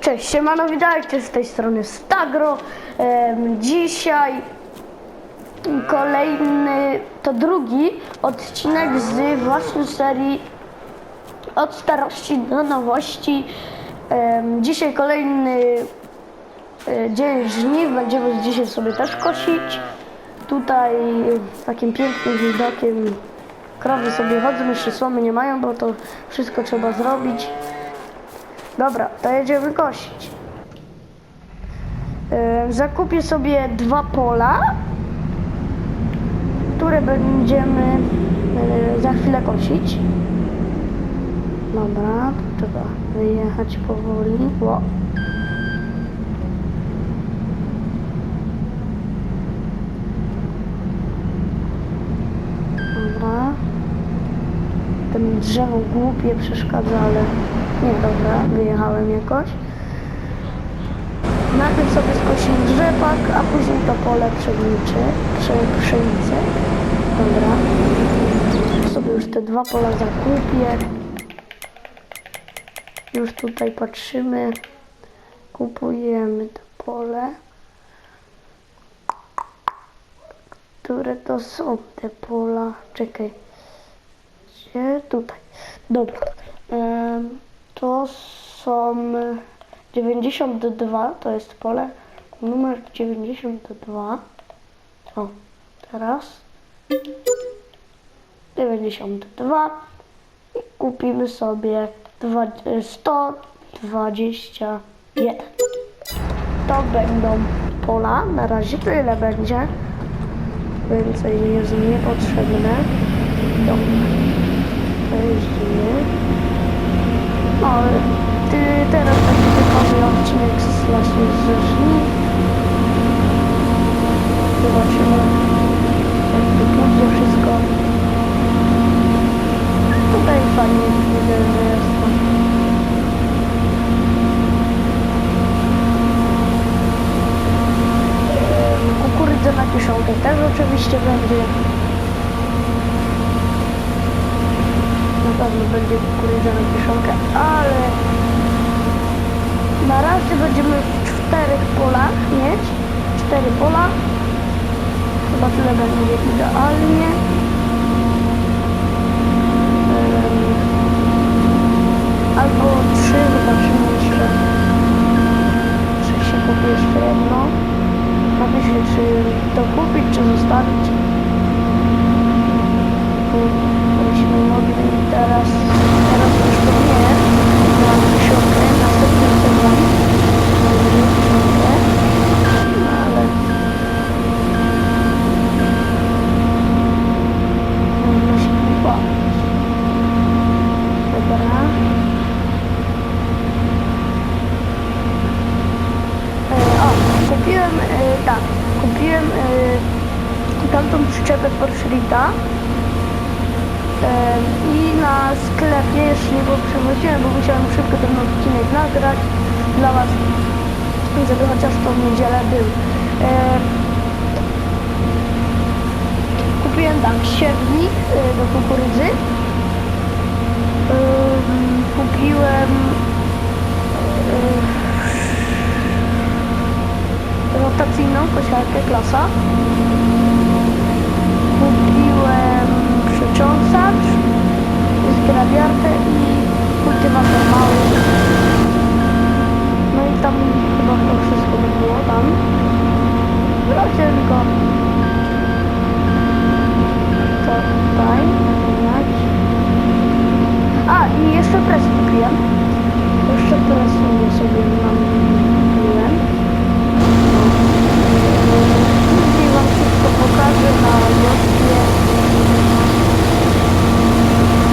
Cześć, siemano, witajcie z tej strony Stagro. Dzisiaj kolejny, to drugi odcinek z właśnie serii od starości do nowości. Dzisiaj kolejny e, dzień żniw, będziemy dzisiaj sobie też kosić. Tutaj takim pięknym widokiem krowy sobie chodzą, jeszcze słomy nie mają, bo to wszystko trzeba zrobić. Dobra, to jedziemy kosić. Yy, Zakupię sobie dwa pola, które będziemy yy, za chwilę kosić. Dobra, trzeba wyjechać powoli. Ło. Dobra. Ten drzewo głupie przeszkadza, ale nie, dobra, wyjechałem jakoś. Najpierw sobie skosimy drzepak, a później to pole pszeniczy, prze, pszenicy. Dobra. Sobie już te dwa pola zakupię. Już tutaj patrzymy. Kupujemy to pole. Które to są te pola? Czekaj. Gdzie? Tutaj. Dobra. Em, To są 92, to jest pole numer 92. O, teraz 92 i kupimy sobie dwa- e, 121. To będą pola, na razie tyle będzie. Więcej jest niepotrzebne. Dobra. Jeździmy. No, ale ty, teraz taki typowy odcinek z, właśnie z żniw. Zobaczymy, jak pójdzie wszystko. Tutaj fajnie widzę, że jest to. Kukurydza na kieszonkę też oczywiście będzie. Na pewno będzie kukurydza na kieszonkę, ale na razie będziemy w czterech polach mieć. Cztery pola. Chyba tyle będzie idealnie. Albo trzy, zobaczymy jeszcze. Czy się kupi jeszcze jedno. Napiszę, czy to kupić, czy zostawić. Byśmy mogli teraz, teraz już to nie, na dziesiątkę, następny sezon, na dziesiątkę, no ale no się nie bawić. Dobra. E, o, kupiłem, e, tak, kupiłem e, tamtą przyczepę Porschrita. Em, I na sklepie jeszcze nie było przewoziłem, bo musiałem szybko ten odcinek nagrać dla Was, żeby chociaż w niedzielę był. Em, Kupiłem tam siewnik y, do kukurydzy. Em, Kupiłem rotacyjną kosiarkę klasa. Kupiłem przycząsacz, zgrabiarkę i kultywator mały. Tam chyba to wszystko by było tam. Razie tylko to tutaj zmieniać. A i jeszcze pres kupiłem. Jeszcze presję sobie nam kupiłem. Później wam wszystko pokażę na wiosnie.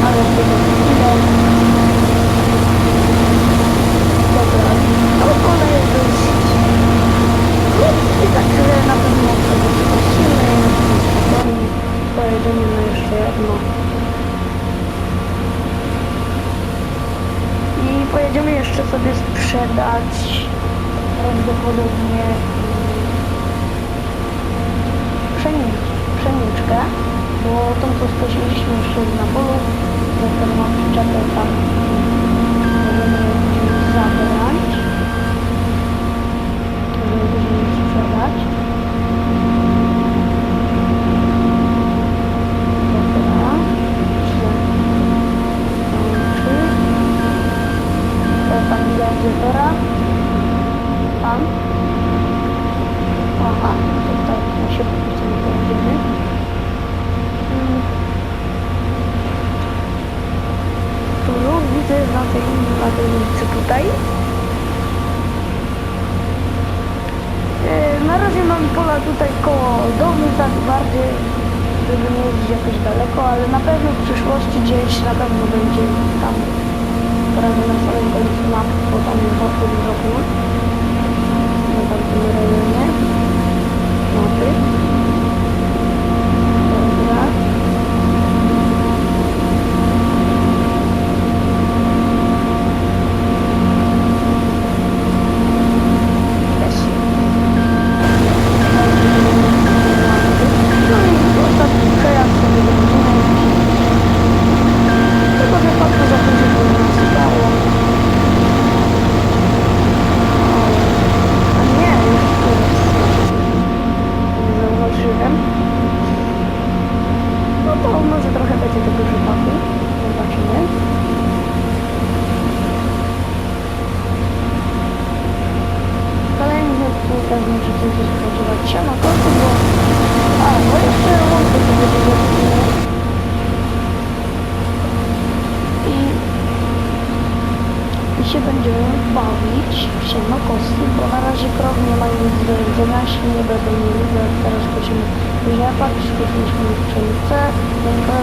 Ale tylko chwilę. Dobra, ale pole jest dość krótkie, także na pewno sobie spasimy. Spokojnie pojedziemy na jeszcze jedno. I pojedziemy jeszcze sobie sprzedać prawdopodobnie pszenic, pszeniczkę, bo tą co skosiliśmy jeszcze na polu, za którą mam przyczepę tam możemy ją zabrać. radiatora. Tam. Aha, tutaj my się po prostu nie pojedziemy. Mm. Tu widzę na tej, na tej ulicy tutaj. E, Na razie mam pola tutaj koło domu, tak bardziej, żeby nie jeździć jakoś daleko, ale na pewno w przyszłości gdzieś na pewno będzie tam prawie na samym końcu map, bo tam jest bardzo dużo pól. Na tamtym rejonie. Mapy. Dobra. Jest. No i ostatni przejazd sobie będziemy. Tylko że fakt, że za dużo było nasypało. A nie, już tu jest. Nie zauważyłem. No to może trochę będzie tego rzepaku. Zobaczymy. Kolejny odcinek możecie się spodziewać się na końcu, bo... A, no jeszcze łączę sobie odcinka. I... I się będziemy bawić w sienokosy, bo na razie krowy nie mają nic do jedzenia, świnie będą mieli, bo teraz będziemy rzepak, świetliśmy w Bye.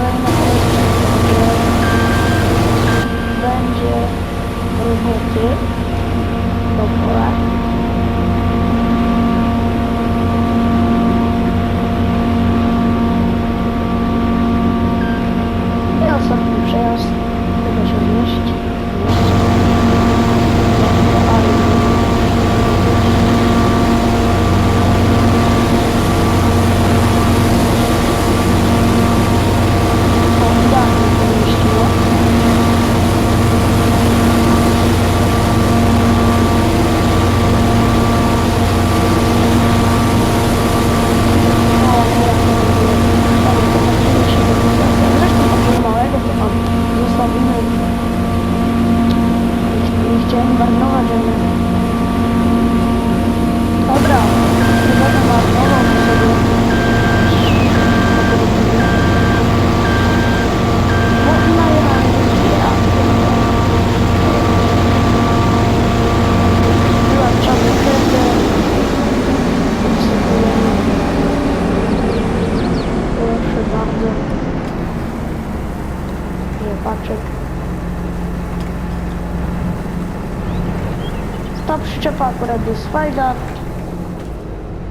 Jest fajna.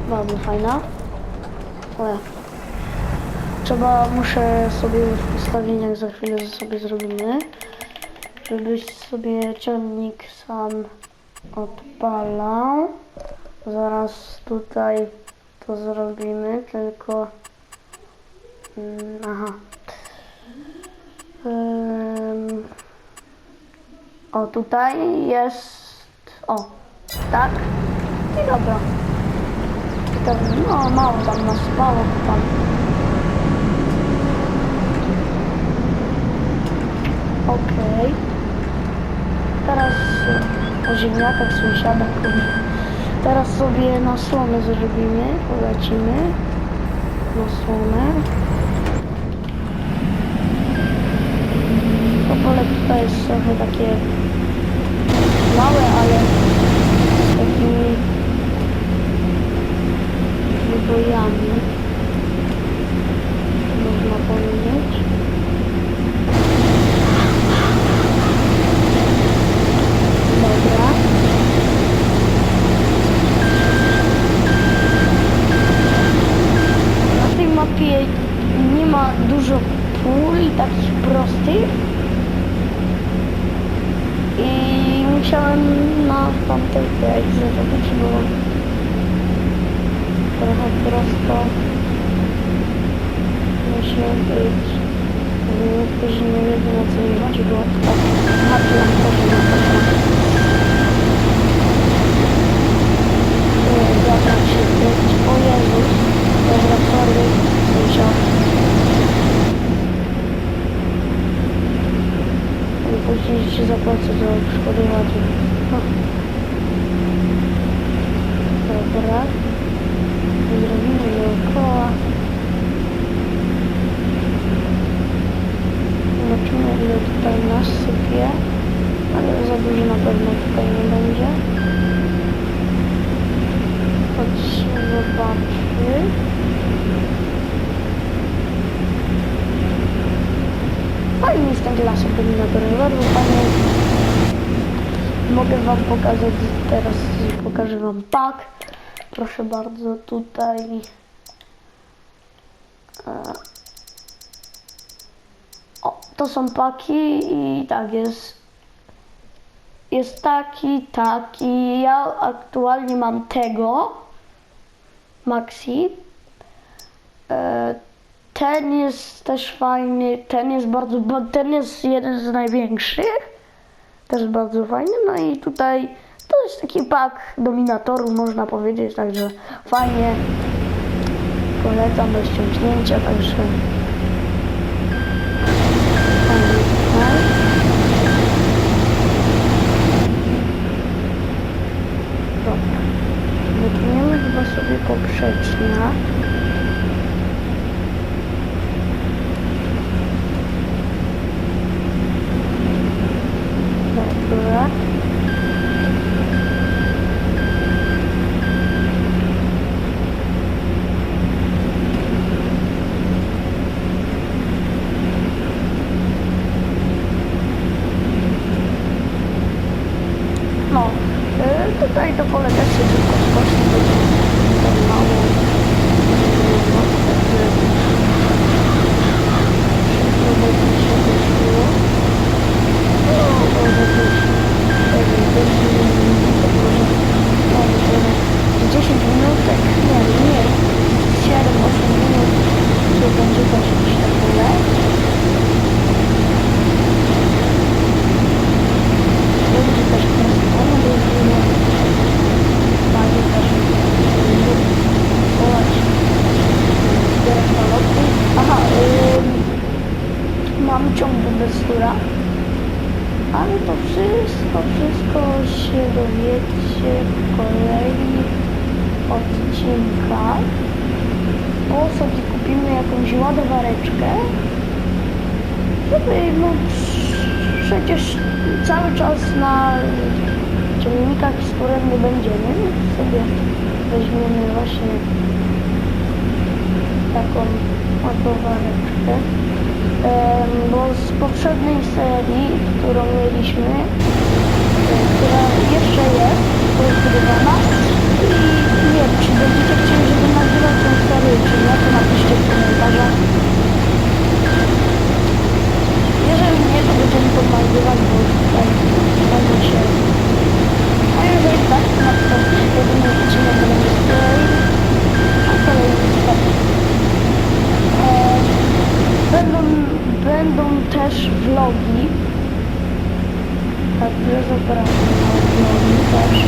Bardzo fajna. Ale trzeba, muszę sobie w ustawieniach za chwilę sobie zrobimy, żebyś sobie ciągnik sam odpalał. Zaraz tutaj to zrobimy, tylko Mm, Aha. Ym, O, tutaj jest... O, tak. I dobra. I tam, no, mało tam nasypało, bo tam. Okej. Teraz e, o ziemniakach, sąsiadach. Teraz sobie na słomę zrobimy, polecimy na słomę. To pole tutaj jest trochę takie małe, ale z takimi wybojami. Można powiedzieć. Dobra. Na tej mapie nie ma dużo pól i takich prostych. I musiałem na tamtej grze zrobić, bo trochę prosto musi być. Żeby niektórzy nie wiedzą o co mi chodzi, bo tak mapie na to, na to. Zabrać się być. O Jezus, dobra, sorry, sąsiad. I później się zapłacę za odszkodowanie. Ha. Terminator bardzo fajnie. Mogę wam pokazać, teraz pokażę wam pak. Proszę bardzo, tutaj. E, O, to są paki i tak jest. Jest taki, taki. Ja aktualnie mam tego. Maxi. E, Ten jest też fajny, ten jest bardzo, bo ten jest jeden z największych, też bardzo fajny, no i tutaj to jest taki pak dominatorów, można powiedzieć, także fajnie, polecam do ściągnięcia, także. Dobra, wytniemy chyba sobie poprzecznia. Dobra. No, y, tutaj to pole też się tylko skoczy, bo to mało. No, także szybko będzie się wyszło. No, może być, nie wiem, 10 minut, to może, no, myślę, że 10 minutek, nie, nie, 7-8 minut, to będzie też gdzieś na pole. Będzie też kręcone, bo jest wiele fajnie też wołać, zbierać malotki. Aha, ym, mam ciąg bez tura. Ale to wszystko, wszystko się dowiecie w kolejnych odcinkach. Bo sobie kupimy jakąś ładowareczkę, żeby no przecież cały czas na ciągnikach, z którym nie będziemy, sobie weźmiemy właśnie taką ładowareczkę. Bo z poprzedniej serii, którą mieliśmy, która jeszcze jest rozgrywana i nie wiem, czy będziecie chcieli, żeby nagrywać tę serię, czy nie, to napiszcie w komentarzach. Jeżeli nie, to będziemy to nagrywać, bo tutaj będzie się... A jeżeli tak, to na przykład jedyny odcinek będzie z tej, a kolejny z tej. Em, Będą, będą też vlogi. Także zapraszam na vlogi też.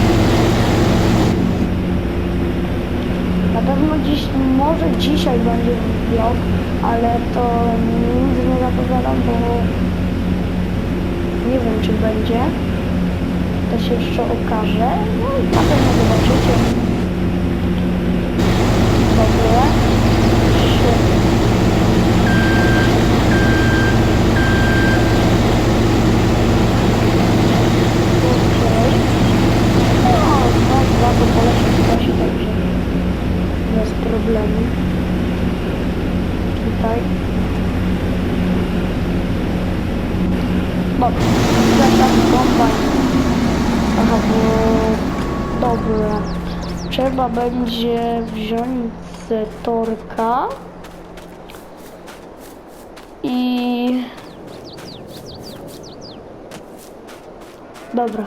Na pewno dziś, może dzisiaj ale to nic nie zapowiadam, bo nie wiem czy będzie. To się jeszcze okaże. No i na pewno zobaczycie. Dobra. Świetnie. Okej. No, no, dwa to poleci w czasie, także bez problemu. Tutaj. Dobra, zaczynam kombajn. Aha, bo... Dobra. Trzeba będzie wziąć torka i... Dobra.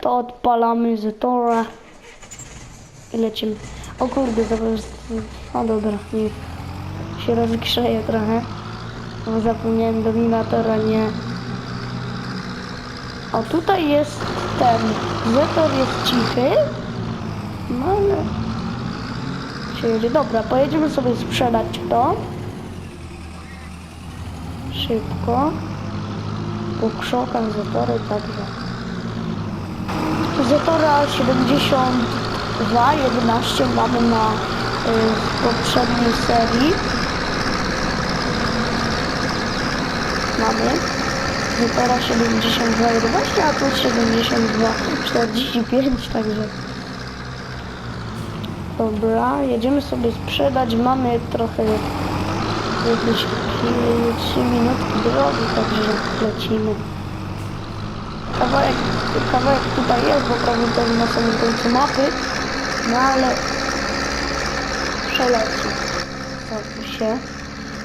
To odpalamy Zetora i lecimy. O kurde, zaraz... O dobra, nie. Się rozgrzeje trochę. O, zapomniałem dominatora, nie. O, tutaj jest ten. Zetor jest cichy. No ale... Dobra, pojedziemy sobie sprzedać to. Szybko. Po krzokach Zetory, także. Zetora 72, 11 mamy na y, poprzedniej serii. Mamy. Zetora 72, 11, a tu 72, 45, także. Dobra, jedziemy sobie sprzedać. Mamy trochę jakieś 3 minutki drogi, także lecimy. Kawałek, kawałek tutaj jest, bo to na samym końcu mapy, no ale przeleci. Zobaczmy się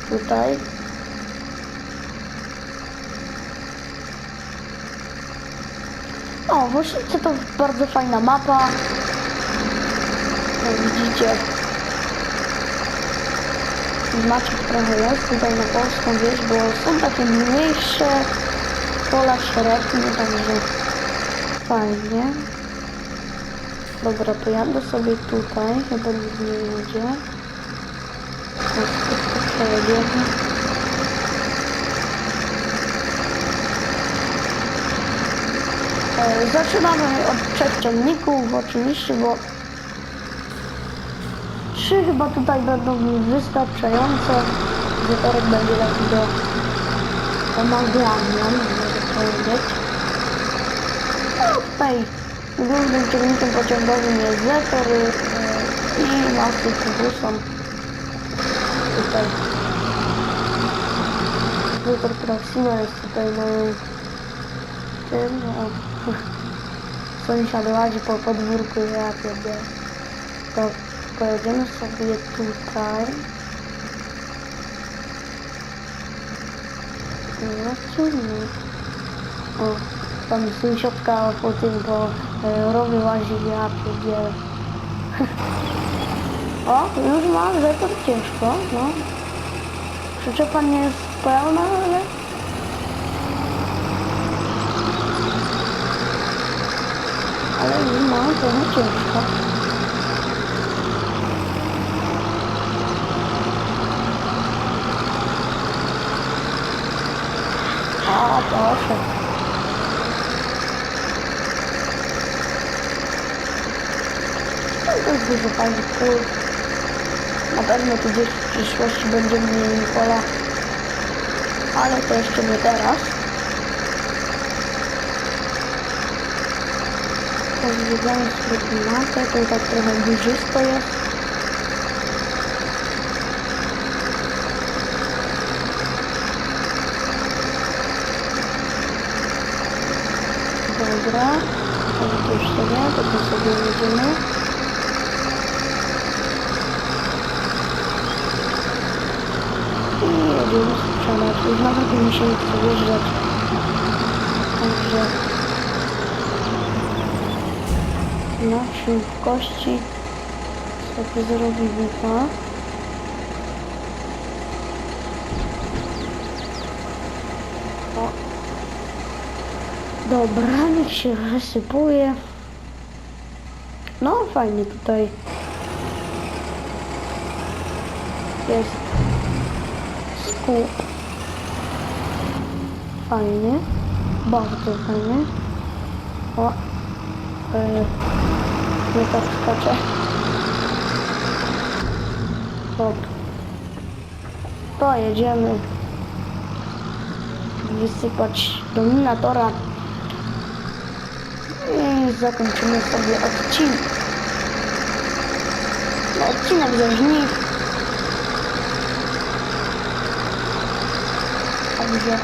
tutaj. O, Włosice to bardzo fajna mapa. Jak widzicie, Maciek trochę jest tutaj na polską wieś, bo są takie mniejsze pola średnie, także fajnie. Dobra, to jadę sobie tutaj, chyba nikt nie jedzie. O, szybko przejedziemy. E, Zaczynamy od trzech ciągników oczywiście, bo trzy chyba tutaj będą wystarczające. Wieczorek będzie taki do omawiania, mogę powiedzieć. No tutaj głównym ciągnikiem pociągowym jest Zetor e, i masy kubusą. Tutaj. Zetor Proxima jest tutaj na tym, o, sąsiad łazi po podwórku, ja pierdzielę. To pojedziemy sobie tutaj. Zobaczymy. O, tam sąsiadka po tym, po e, rowie łazi, ja pierdzielę. O, ma, że to ciężko, no. Przyczepa nie jest pełna, ale ale już ma trochę ciężko. Proszę. No, to jest dużo fajnych pól. Na pewno tu gdzieś w przyszłości będziemy mieli pola, ale to jeszcze nie teraz. Zwiedzamy sobie klimatę, to tak trochę górzysto jest. 4, potem sobie jedziemy. I jedziemy sprzedać. Już nawet nie musimy przejeżdżać. Także na szybkości sobie zrobimy tak? to. Dobra, niech się wysypuje. Fajnie tutaj jest skup. Fajnie, bardzo fajnie. O, yy, nie tak skacze. Dobra. To jedziemy wysypać dominatora i zakończymy sobie odcinek. Odcinek ze żniw. Także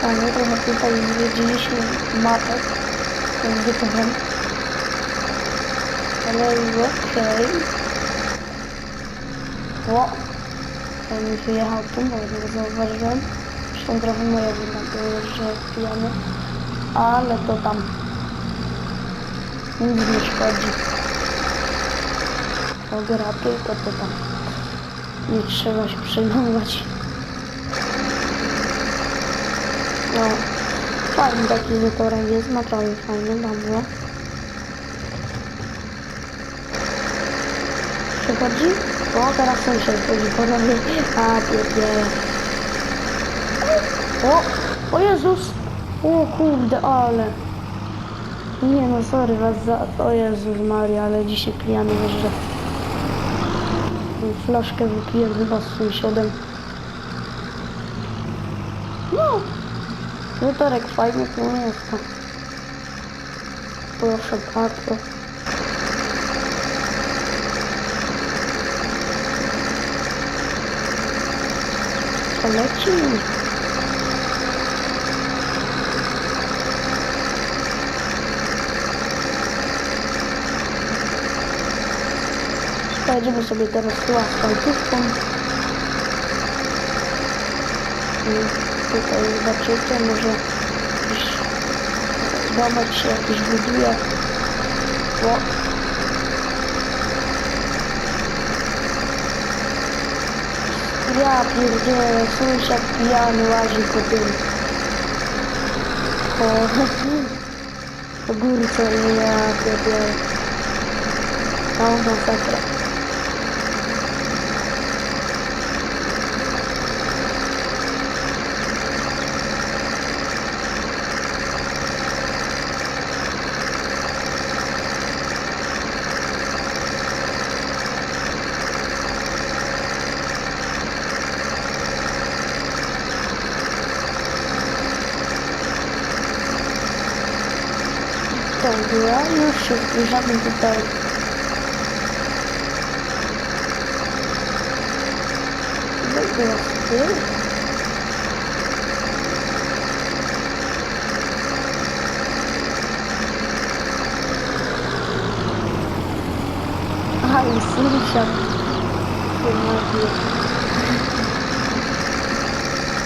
fajnie, trochę tutaj zwiedziliśmy mapę gotowen. Ale okej. O! On wyjechał tu, bo tego zauważyłem. Zresztą trochę moja wina było, że pijany. Ale to tam nic nie szkodzi. Pogra tylko to tam. Nie trzeba się przejmować. No, fajny taki zatorek jest, naprawdę fajny, dobrze. Przechodzi? O, teraz sąsiad chodzi ponownie. A, pierdziele. O, o Jezus! O kurde, ale... Nie no, sorry was za... O Jezus Maria, ale dzisiaj pijany jeżdżę. Flaszkę wypiję chyba z sąsiadem. No, Wytorek fajny to nie jest to. Proszę bardzo. to Pojedziemy sobie teraz tu asfaltówką. I tutaj zobaczycie, może jakiś domek się jakiś buduje. O. Ja pierdzielę, sąsiad pijany łazi po tym. Po, po górce, ja pierdzielę. Tam masakra. To była, już się zbliżamy tutaj. Dobra, ty. Aha, i sąsiad. Pomaga.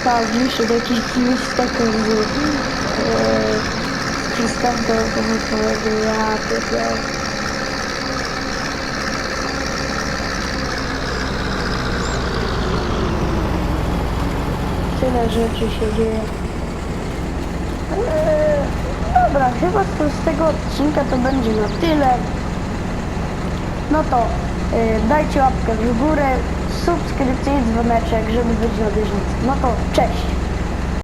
Tak, Eee, przystępem pomysłowego, ja pierdzielę. Tyle rzeczy się dzieje. Eee, dobra, chyba to z tego odcinka to będzie na tyle. No to e, dajcie łapkę w górę, subskrypcję i dzwoneczek, żeby być na bieżąco. No to cześć!